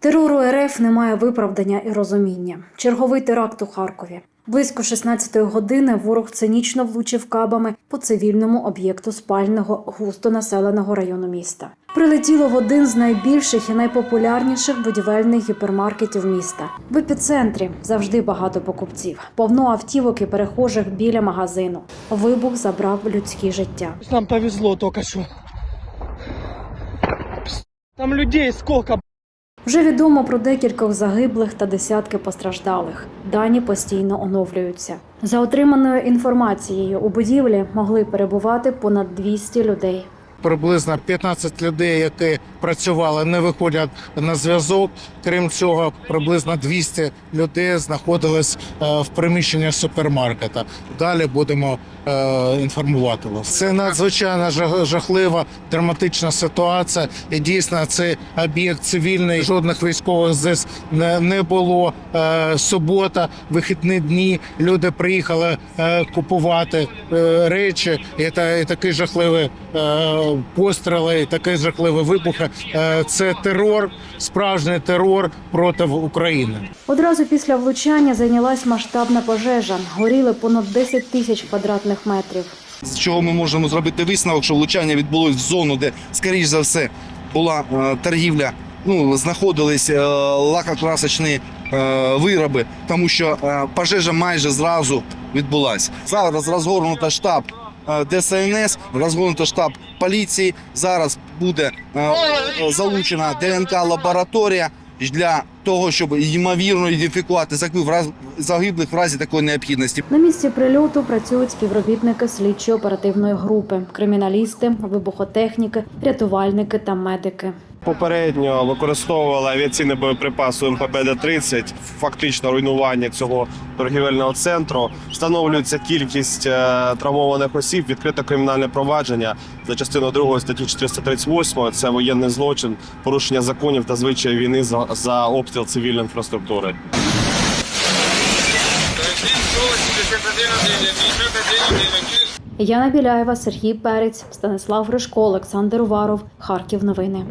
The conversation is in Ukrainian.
Терору РФ немає виправдання і розуміння. Черговий теракт у Харкові. Близько 16-ї години ворог цинічно влучив кабами по цивільному об'єкту спального густонаселеного району міста. Прилетіло в один з найбільших і найпопулярніших будівельних гіпермаркетів міста. В епіцентрі завжди багато покупців, повно автівок і перехожих біля магазину. Вибух забрав людські життя. Нам повезло только что. Там людей сколько, б***ь. Вже відомо про декількох загиблих та десятки постраждалих. Дані постійно оновлюються. За отриманою інформацією у будівлі могли перебувати понад 200 людей. Приблизно 15 людей, які працювали, не виходять на зв'язок. Крім цього, приблизно 200 людей знаходились е, в приміщенні супермаркета. Далі будемо е, інформувати вас. Це надзвичайно жахлива драматична ситуація. І дійсно це об'єкт цивільний. Жодних військових здесь не, було. Е, субота, вихідні дні. Люди приїхали купувати речі. І, та, і такі жахливі е, постріли, і такі жахливі вибухи. Е, це терор, справжній терор проти України. Одразу після влучання зайнялась масштабна пожежа. Горіли понад 10 тисяч квадратних метрів. З чого ми можемо зробити висновок, що влучання відбулось в зону, де, скоріш за все, була е, торгівля. Ну, знаходились е, лакокрасочні е, вироби, тому що е, пожежа майже зразу відбулася. Зараз розгорнуто штаб ДСНС, розгорнуто штаб поліції. Зараз буде е, е, залучена ДНК лабораторія для того, щоб ймовірно ідентифікувати загиблих в загиблих в разі такої необхідності. На місці прильоту працюють співробітники слідчо-оперативної групи, криміналісти, вибухотехніки, рятувальники та медики. Попередньо використовували авіаційні боєприпаси МПБ-30, фактично руйнування цього торгівельного центру. Встановлюється кількість е, травмованих осіб, відкрите кримінальне провадження за частиною 2 статті 438. Це воєнний злочин, порушення законів та звичаї війни за, за обстріл цивільної інфраструктури. Яна Біляєва, Сергій Перець, Станислав Гришко, Олександр Уваров. Харків. Новини.